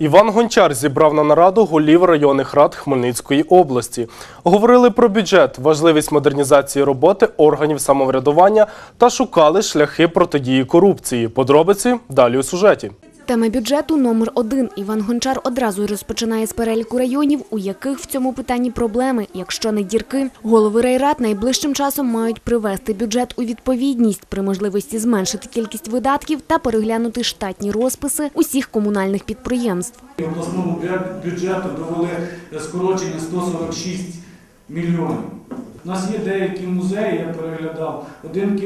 Іван Гончар зібрав на нараду голів районних рад Хмельницької області. Говорили про бюджет, важливість модернізації роботи органів самоврядування та шукали шляхи протидії корупції. Подробиці далі у сюжеті. Тема бюджету номер один. Іван Гончар одразу розпочинає з переліку районів, у яких в цьому питанні проблеми, якщо не дірки. Голови райрад найближчим часом мають привести бюджет у відповідність при можливості зменшити кількість видатків та переглянути штатні розписи усіх комунальних підприємств. Обласному бюджету довели скорочення 146 мільйонів. У нас є деякі музеї, я переглядав. Один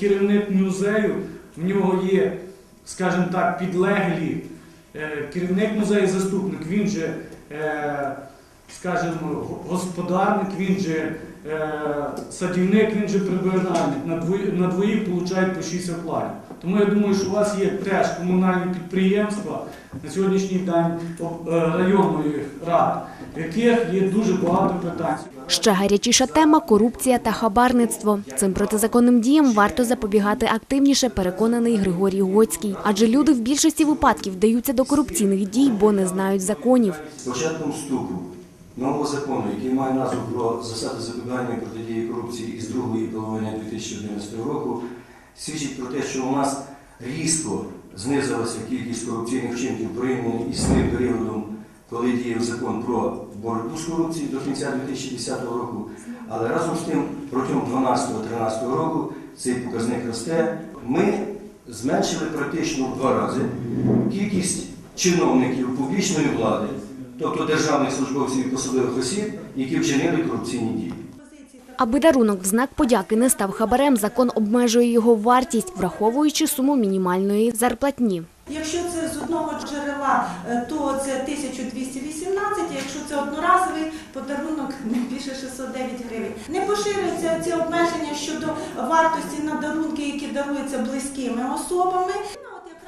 керівник музею, в нього є, скажімо так, підлеглі. Е, Керівник музею заступник, він же, е, скажімо, господарник, він же е, садівник, він же прибиральник. На двоїх, на двоїх получають по 6 оплатів. Тому я думаю, що у вас є теж комунальні підприємства на сьогоднішній день районної ради, в яких є дуже багато питань. Ще гарячіша тема – корупція та хабарництво. Цим протизаконним діям варто запобігати активніше, переконаний Григорій Гоцький. Адже люди в більшості випадків вдаються до корупційних дій, бо не знають законів. З початком вступу нового закону, який має назву про засади запобігання протидії корупції із другої половини 2011 року, свідчить про те, що у нас різко знизилася кількість корупційних вчинків порівняно із тим періодом, коли діяв закон про боротьбу з корупцією до кінця 2010 року. Але разом з тим, протягом 2012-2013 року цей показник росте. Ми зменшили практично в два рази кількість чиновників публічної влади, тобто державних службовців і посадових осіб, які вчинили корупційні дії. Аби дарунок в знак подяки не став хабарем, закон обмежує його вартість, враховуючи суму мінімальної зарплатні. Якщо це з одного джерела, е, то це 1218, а якщо це одноразовий подарунок не більше 609 гривень. Не поширюються ці обмеження щодо вартості на дарунки, які даруються близькими особами.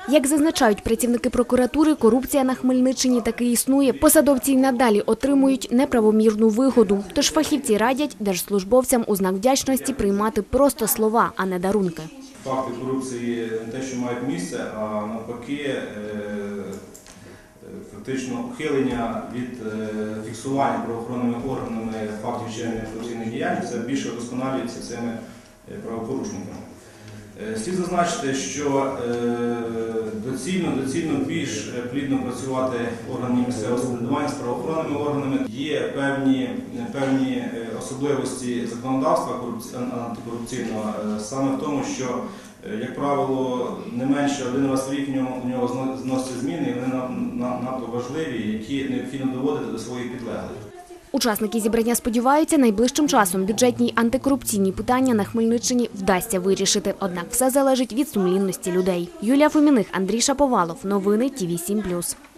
Як зазначають працівники прокуратури, корупція на Хмельниччині таки існує. Посадовці й надалі отримують неправомірну вигоду. Тож фахівці радять держслужбовцям у знак вдячності приймати просто слова, а не дарунки. Факти корупції не те, що мають місце, а навпаки, е, фактично ухилення від е, фіксування правоохоронними органами фактів вчинення корупційних діянь, це більше вдосконалюється цими е, правопорушниками. Е, Слід зазначити, що е, доцільно, доцільно більш е, плідно працювати органи місцевого самоврядування з правоохоронними органами. Є певні, певні особливості законодавства антикорупційного саме в тому, що, як правило, не менше один раз в рік у нього зносяться зміни, і вони на- на- надто важливі, які необхідно доводити до своїх підлеглих. Учасники зібрання сподіваються, найближчим часом бюджетні антикорупційні питання на Хмельниччині вдасться вирішити. Однак все залежить від сумлінності людей. Юлія Фоміних, Андрій Шаповалов. Новини ТІВІ 7+.